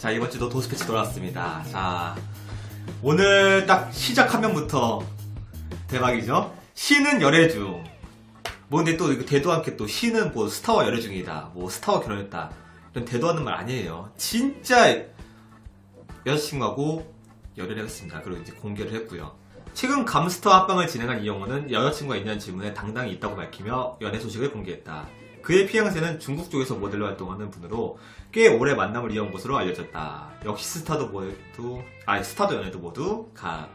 자, 이번 주도 도스패치 돌아왔습니다. 자, 오늘 딱 시작 화면부터 대박이죠? 신은 열애주. 뭐, 근데 또, 대도 않게 또, 신은 뭐, 스타와 열애 중이다. 뭐, 스타와 결혼했다. 이런 대도하는 말 아니에요. 진짜, 여자친구하고 열애를 했습니다. 그리고 이제 공개를 했고요. 최근 감스터 합방을 진행한 이영호는 여자친구가 있냐는 질문에 당당히 있다고 밝히며 연애 소식을 공개했다. 그의 피앙새는 중국 쪽에서 모델로 활동하는 분으로 꽤 오래 만남을 이어온 것으로 알려졌다. 역시 스타도 모두, 아 스타도 연애도 모두 가.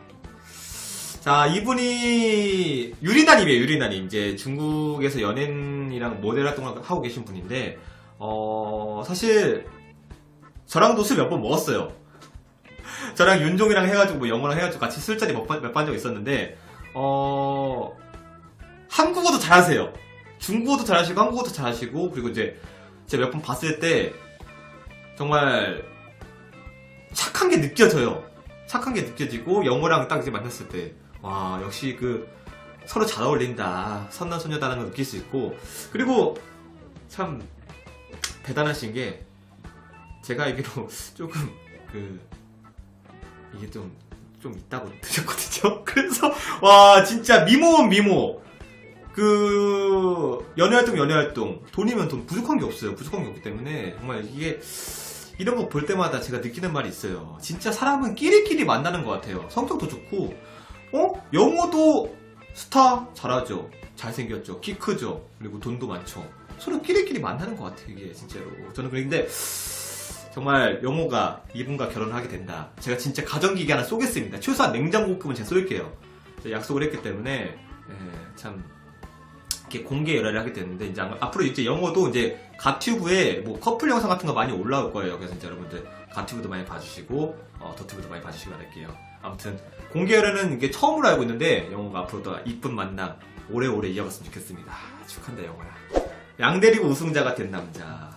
자, 이분이 유리나님이에요, 유리나님. 이제 중국에서 연예인이랑 모델 활동을 하고 계신 분인데, 어, 사실, 저랑도 술 몇 번 먹었어요. 저랑 윤종이랑 해가지고 뭐 영어랑 해가지고 같이 술자리 몇번 적 있었는데, 어, 한국어도 잘하세요. 중국어도 잘하시고 한국어도 잘하시고 그리고 이제 제가 몇 번 봤을 때 정말 착한 게 느껴져요. 착한 게 느껴지고 영어랑 딱 이제 만났을 때 와 역시 그 서로 잘 어울린다 선남선녀다는 걸 느낄 수 있고 그리고 참 대단하신 게 제가 알기로 조금 그 이게 좀좀 있다고 들었거든요. 그래서 와 진짜 미모는 미모 그 연애 활동 연애 활동 돈이면 돈 부족한 게 없어요. 부족한 게 없기 때문에 정말 이게 이런 거 볼 때마다 제가 느끼는 말이 있어요. 진짜 사람은 끼리끼리 만나는 것 같아요. 성격도 좋고 어? 영어도 스타 잘하죠. 잘생겼죠. 키 크죠. 그리고 돈도 많죠. 서로 끼리끼리 만나는 것 같아요 이게 진짜로. 저는 그런데 정말 영호가 이분과 결혼하게 된다. 제가 진짜 가정기계 하나 쏘겠습니다. 최소한 냉장고급은 제가 쏠게요. 제가 약속을 했기 때문에 예, 참 이렇게 공개 열애를 하게 됐는데 이제 앞으로 이제 영어도 이제 가튜브에 뭐 커플 영상 같은 거 많이 올라올 거예요. 그래서 이제 여러분들 가튜브도 많이 봐주시고 어, 더튜브도 많이 봐주시기 바랄게요. 아무튼 공개 열애는 이게 처음으로 알고 있는데 영어가 앞으로도 이쁜 만남 오래오래 이어갔으면 좋겠습니다. 축한다 영어야. 양대리고 우승자가 된 남자.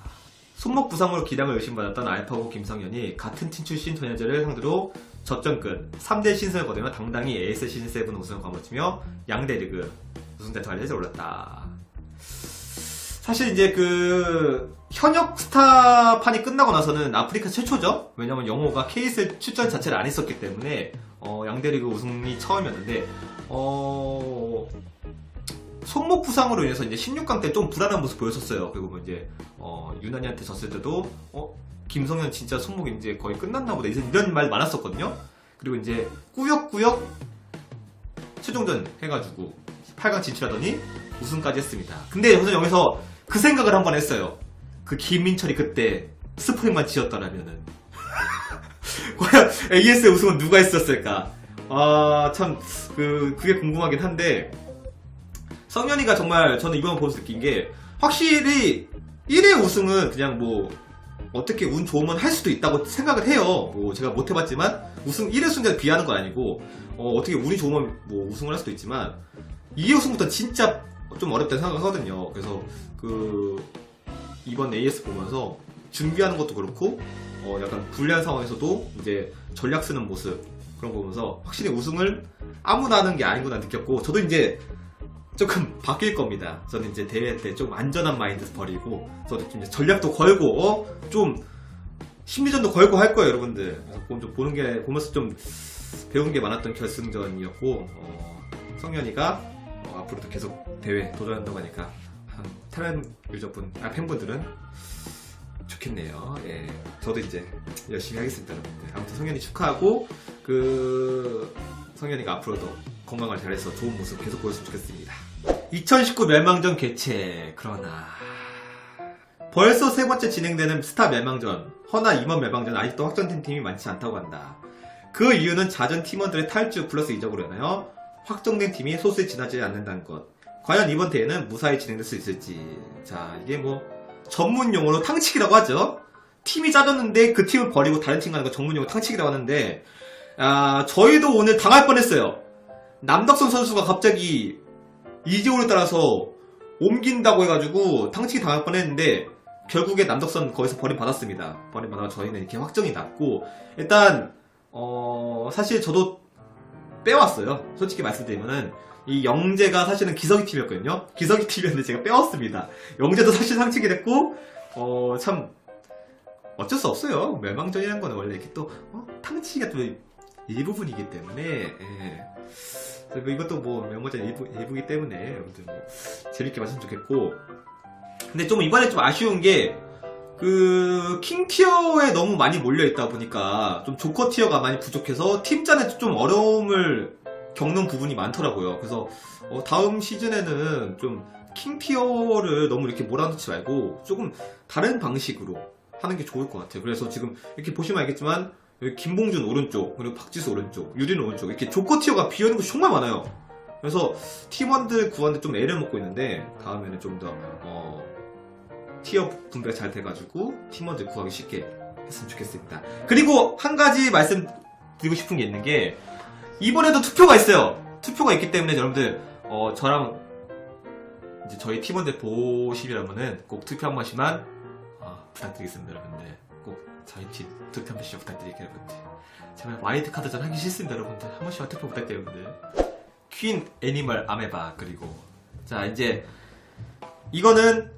손목 부상으로 기량을 의심받았던 알파고 김성현이 같은 팀 출신 전현재를 상대로 접전끝 3대 신선을 거두며 당당히 AS 시즌 7 우승을 거머쥐며 양대 리그 우승자 자리에 올랐다. 사실 이제 그 현역 스타판이 끝나고 나서는 아프리카 최초죠. 왜냐면 영호가 KSL 출전 자체를 안 했었기 때문에 어, 양대리그 우승이 처음이었는데 어, 손목 부상으로 인해서 이제 16강 때 좀 불안한 모습 보였었어요. 그리고 뭐 이제 어, 유난이한테 졌을 때도 어, 김성현 진짜 손목이 이제 거의 끝났나 보다 이런 말 많았었거든요. 그리고 이제 꾸역꾸역 최종전 해가지고 8강 진출하더니 우승까지 했습니다. 근데 저는 여기서 그 생각을 한번 했어요. 그 김민철이 그때 스프링만 지었더라면은 과연 AS의 우승은 누가 했었을까? 아 참 그 그게 궁금하긴 한데 성현이가 정말 저는 이번 보면서 느낀 게 확실히 1회 우승은 그냥 뭐 어떻게 운 좋으면 할 수도 있다고 생각을 해요. 뭐 제가 못 해봤지만 우승 1회 승자를 비하는 건 아니고 어, 떻게 운이 좋으면 뭐 우승을 할 수도 있지만 2회 우승부터 진짜 좀 어렵다고 생각하거든요. 그래서 그 이번 AS 보면서 준비하는 것도 그렇고 어, 약간 불리한 상황에서도 이제 전략 쓰는 모습 그런 거 보면서 확실히 우승을 아무나 하는 게 아니구나 느꼈고 저도 이제 조금 바뀔 겁니다. 저는 이제 대회 때 좀 안전한 마인드 버리고 저도 좀 전략도 걸고 어? 좀 심리전도 걸고 할 거예요, 여러분들. 그래서 좀, 좀 보는 게 보면서 좀 배운 게 많았던 결승전이었고 어, 성현이가 어, 앞으로도 계속 대회 도전한다고 하니까 한 테란 유저분, 아 팬분들은 좋겠네요. 예, 저도 이제 열심히 하겠습니다, 여러분들. 아무튼 성현이 축하하고 그 성현이가 앞으로도 건강을 잘해서 좋은 모습 계속 보였으면 좋겠습니다. 2019 멸망전 개최 그러나 벌써 세 번째 진행되는 스타 멸망전 허나 임원 멸망전 아직도 확정된 팀이 많지 않다고 한다. 그 이유는 잦은 팀원들의 탈주 플러스 이적으로 인하여 확정된 팀이 소수에 지나지 않는다는 것. 과연 이번 대회는 무사히 진행될 수 있을지. 자, 이게 뭐 전문 용어로 탕치기라고 하죠. 팀이 짜졌는데 그 팀을 버리고 다른 팀 가는 거 전문 용어 탕치기라고 하는데 아, 저희도 오늘 당할 뻔했어요. 남덕선 선수가 갑자기 이재호를 따라서 옮긴다고 해가지고 탕치기 당할 뻔했는데 결국에 남덕선 거기서 버림받았습니다. 버림받아서 저희는 이렇게 확정이 났고 일단 어, 사실 저도 빼왔어요. 솔직히 말씀드리면은 이 영재가 사실은 기석이 팀이었거든요. 기석이 팀이었는데 제가 빼왔습니다. 영재도 사실 상치게 됐고 어, 참 어쩔 수 없어요. 멸망전이라는 거는 원래 이렇게 또 어? 탕치기가 또 일부분이기 때문에 예. 이것도 뭐 멸망전 일부, 일부기 때문에 여러분들 뭐 재밌게 봤으면 좋겠고 근데 좀 이번에 좀 아쉬운 게 그 킹티어에 너무 많이 몰려 있다 보니까 좀 조커 티어가 많이 부족해서 팀전에 좀 어려움을 겪는 부분이 많더라고요. 그래서 어, 다음 시즌에는 좀 킹티어를 너무 이렇게 몰아넣지 말고 조금 다른 방식으로 하는 게 좋을 것 같아요. 그래서 지금 이렇게 보시면 알겠지만 여기 김봉준 오른쪽 그리고 박지수 오른쪽 유린 오른쪽 이렇게 조커 티어가 비어있는 곳이 정말 많아요. 그래서 팀원들 구하는데 좀 애를 먹고 있는데 다음에는 좀더 어, 티어 분배가 잘 돼가지고 팀원들 구하기 쉽게 했으면 좋겠습니다. 그리고 한 가지 말씀드리고 싶은 게 있는 게 이번에도 투표가 있어요. 투표가 있기 때문에 여러분들 어, 저랑 이제 저희 팀원들 보시려면은 꼭 투표 한 번씩만 어, 부탁드리겠습니다, 여러분들. 꼭 저희 팀 투표 한 번씩 부탁드릴게요, 여러분들. 제발 와이드 카드전 하기 싫습니다, 여러분들. 한 번씩만 투표 부탁드려요, 여러분들. 퀸 애니멀 아메바 그리고 자 이제 이거는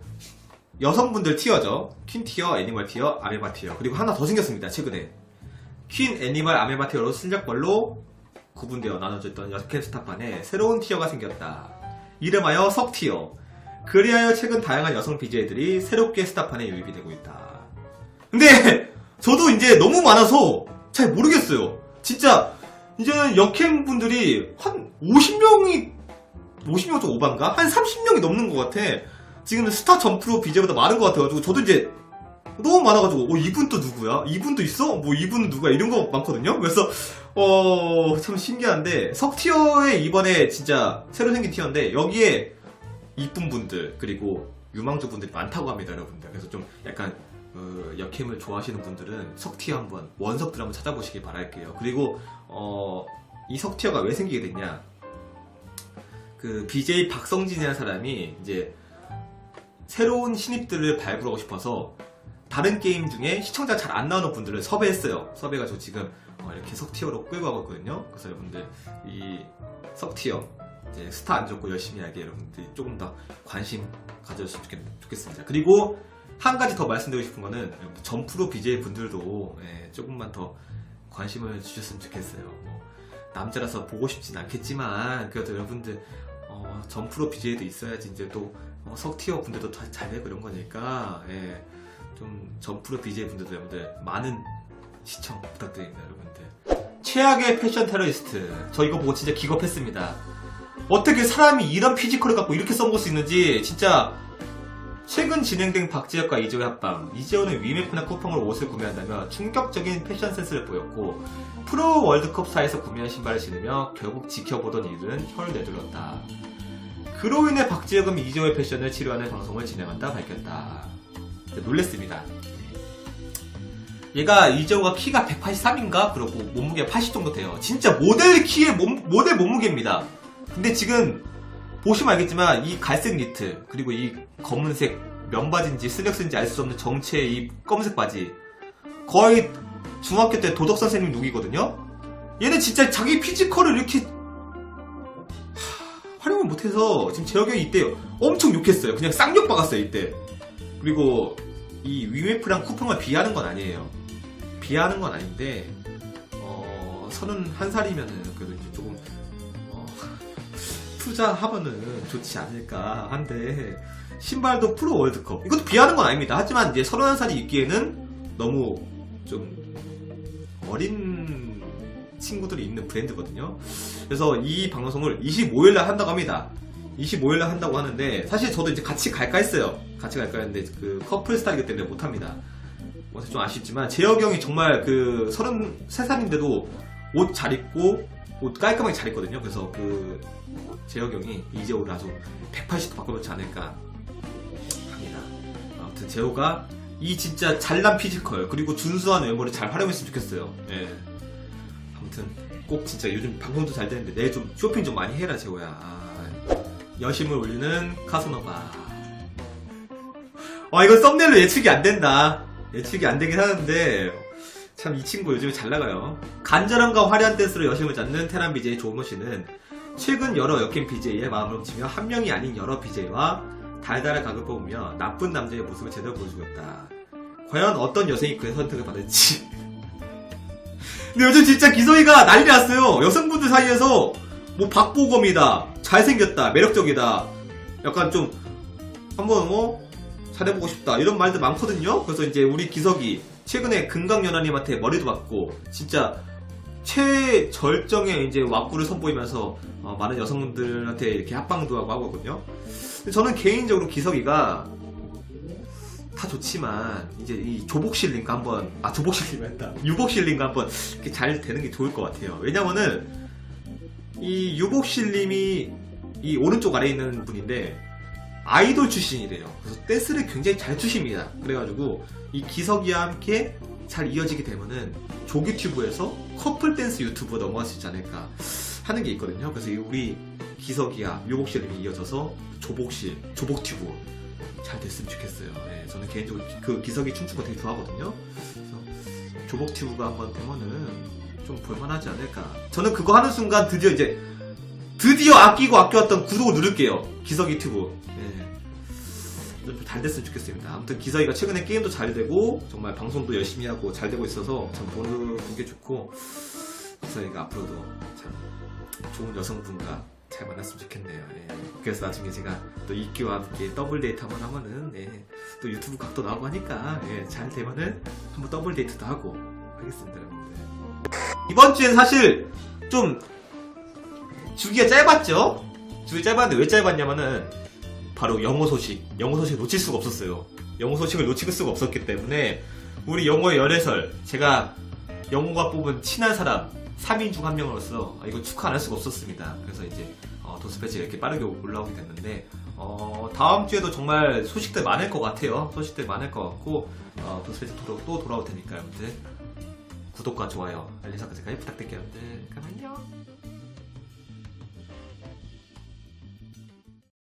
여성분들 티어죠. 퀸 티어, 애니멀 티어, 아메바 티어. 그리고 하나 더 생겼습니다. 최근에. 퀸, 애니멀, 아메바 티어로 실력별로 구분되어 나눠져 있던 여섯 스타판에 새로운 티어가 생겼다. 이름하여 석 티어. 그리하여 최근 다양한 여성 BJ들이 새롭게 스타판에 유입이 되고 있다. 근데 저도 이제 너무 많아서 잘 모르겠어요. 진짜 이제는 역캠 분들이 한 50명이 50명 좀 오반가? 한 30명이 넘는 것 같아. 지금은 스타 점프로 BJ보다 많은 것 같아가지고 저도 이제 너무 많아가지고 어 이분 또 누구야? 이분도 있어? 뭐 이분은 누구야? 이런 거 많거든요. 그래서 어 참 신기한데 석 티어에 이번에 진짜 새로 생긴 티어인데 여기에 이쁜 분들 그리고 유망주 분들이 많다고 합니다, 여러분들. 그래서 좀 약간 어, 역캠을 좋아하시는 분들은 석티어 한번 원석들 한번 찾아보시길 바랄게요. 그리고 어, 이 석티어가 왜 생기게 됐냐? 그 BJ 박성진이라는 사람이 이제 새로운 신입들을 발굴하고 싶어서 다른 게임 중에 시청자 잘 안 나오는 분들을 섭외했어요. 섭외가지고 지금 어, 이렇게 석티어로 끌고 가고 있거든요. 그래서 여러분들 이 석티어 이제 스타 안 좋고 열심히 하게 여러분들이 조금 더 관심 좋겠, 좋겠습니다. 그리고 한 가지 더 말씀드리고 싶은 거는 점프로 BJ 분들도 예, 조금만 더 관심을 주셨으면 좋겠어요. 뭐, 남자라서 보고 싶진 않겠지만 그래도 여러분들 어, 점프로 BJ도 있어야지 이제 또 어, 석티어 분들도 다 잘 되고 이런 거니까 예, 좀 점프로 BJ 분들도 여러분들 많은 시청 부탁드립니다 여러분들. 최악의 패션 테러리스트. 저 이거 보고 진짜 기겁했습니다. 어떻게 사람이 이런 피지컬을 갖고 이렇게 써먹을 수 있는지 진짜 최근 진행된 박지혁과 이재호의 합방 이재호는 위메프나 쿠팡으로 옷을 구매한다며 충격적인 패션 센스를 보였고 프로 월드컵사에서 구매한 신발을 신으며 결국 지켜보던 이들은 혀를 내둘렀다 그로 인해 박지혁은 이재호의 패션을 치료하는 방송을 진행한다 밝혔다 놀랬습니다 얘가 이재호가 키가 183인가? 그리고 몸무게가 80 정도 돼요. 진짜 모델 키의 몸, 모델 몸무게입니다. 근데 지금 보시면 알겠지만 이 갈색 니트 그리고 이 검은색 면바지인지 슬랙스인지 알 수 없는 정체의 이 검은색 바지 거의 중학교 때 도덕 선생님 룩이거든요. 얘는 진짜 자기 피지컬을 이렇게 하, 활용을 못해서 지금 재혁이 이때 엄청 욕했어요. 그냥 쌍욕 박았어요 이때. 그리고 이 위메프랑 쿠팡을 비하는 건 아니에요. 비하는 건 아닌데 어, 31살이면은 그래도 이제 조금 어, 투자하면은 좋지 않을까 한데 신발도 프로 월드컵 이것도 비하는 건 아닙니다. 하지만 이제 31살이 있기에는 너무 좀 어린 친구들이 있는 브랜드거든요. 그래서 이 방송을 25일 날 한다고 합니다. 25일 날 한다고 하는데 사실 저도 이제 같이 갈까 했어요. 같이 갈까 했는데 그 커플 스타일이기 때문에 못 합니다. 그래서 좀 아쉽지만 재혁이 형이 정말 그 33살인데도 옷 잘 입고 옷 깔끔하게 잘 입거든요. 그래서 그 재혁이 형이 이재호를 아주 180도 바꿔놓지 않을까 합니다. 아무튼 재호가 이 진짜 잘난 피지컬 그리고 준수한 외모를 잘 활용했으면 좋겠어요. 예. 아무튼 꼭 진짜 요즘 방송도 잘 되는데 내일 좀 쇼핑 좀 많이 해라 재호야. 아, 여심을 울리는 카소노바. 아 이건 썸네일로 예측이 안 된다. 예측이 안 되긴 하는데 참 이 친구 요즘에 잘 나가요. 간절함과 화려한 댄스로 여심을 잡는 테란 BJ 조은호 씨는 최근 여러 역캠 BJ의 마음을 훔치며 한 명이 아닌 여러 BJ와 달달한 각을 뽑으며 나쁜 남자의 모습을 제대로 보여주고 있다. 과연 어떤 여성이 그의 선택을 받을지. 근데 요즘 진짜 기성이가 난리 났어요. 여성분들 사이에서 뭐 박보검이다, 잘생겼다, 매력적이다, 약간 좀 한번 뭐 잘해보고 싶다 이런 말들 많거든요. 그래서 이제 우리 기석이 최근에 금강연아님한테 머리도 받고 진짜 최절정의 이제 왁구를 선보이면서 어, 많은 여성분들한테 이렇게 합방도 하고 하거든요. 저는 개인적으로 기석이가 다 좋지만 이제 이 조복실링과 한번 아 조복실링 했다 유복실링과 한번 이렇게 잘 되는 게 좋을 것 같아요. 왜냐면은 이 유복실님이 이 오른쪽 아래에 있는 분인데 아이돌 출신이래요. 그래서 댄스를 굉장히 잘 추십니다. 그래가지고 이 기석이와 함께 잘 이어지게 되면은 조기튜브에서 커플 댄스 유튜브로 넘어갈 수 있지 않을까 하는 게 있거든요. 그래서 이 우리 기석이와 유복실님이 이어져서 조복실, 조복튜브 잘 됐으면 좋겠어요. 예, 저는 개인적으로 그 기석이 춤추는 거 되게 좋아하거든요. 그래서 조복튜브가 한번 되면은 좀 볼만하지 않을까. 저는 그거 하는 순간 드디어 이제 드디어 아끼고 아껴왔던 구독을 누를게요. 기석이 튜브. 예. 좀잘 됐으면 좋겠습니다. 아무튼 기석이가 최근에 게임도 잘 되고 정말 방송도 열심히 하고 잘 되고 있어서 참 보는 게 좋고 기석이가 앞으로도 참 좋은 여성분과 잘 만났으면 좋겠네요. 예. 그래서 나중에 제가 또 이끼와 함께 더블 데이트 한번 하면은 예. 또 유튜브 각도 나오고 하니까 예. 잘 되면은 한번 더블 데이트도 하고 하겠습니다, 여러분들. 이번 주엔 사실 좀 주기가 짧았죠? 주기 짧았는데 왜 짧았냐면은 바로 영어 소식. 영어 소식 놓칠 수가 없었어요. 영어 소식을 놓칠 수가 없었기 때문에 우리 영어의 열애설 제가 영어가 뽑은 친한 사람 3인 중 한 명으로서 아, 이거 축하 안 할 수가 없었습니다. 그래서 이제 어, 도스패치가 이렇게 빠르게 올라오게 됐는데 어, 다음 주에도 정말 소식들 많을 것 같아요. 소식들 많을 것 같고 어, 도스패치 또, 또 돌아올 테니까 여러분들 구독과 좋아요 알림 설정까지 부탁드릴게요 여러분들 그럼 안녕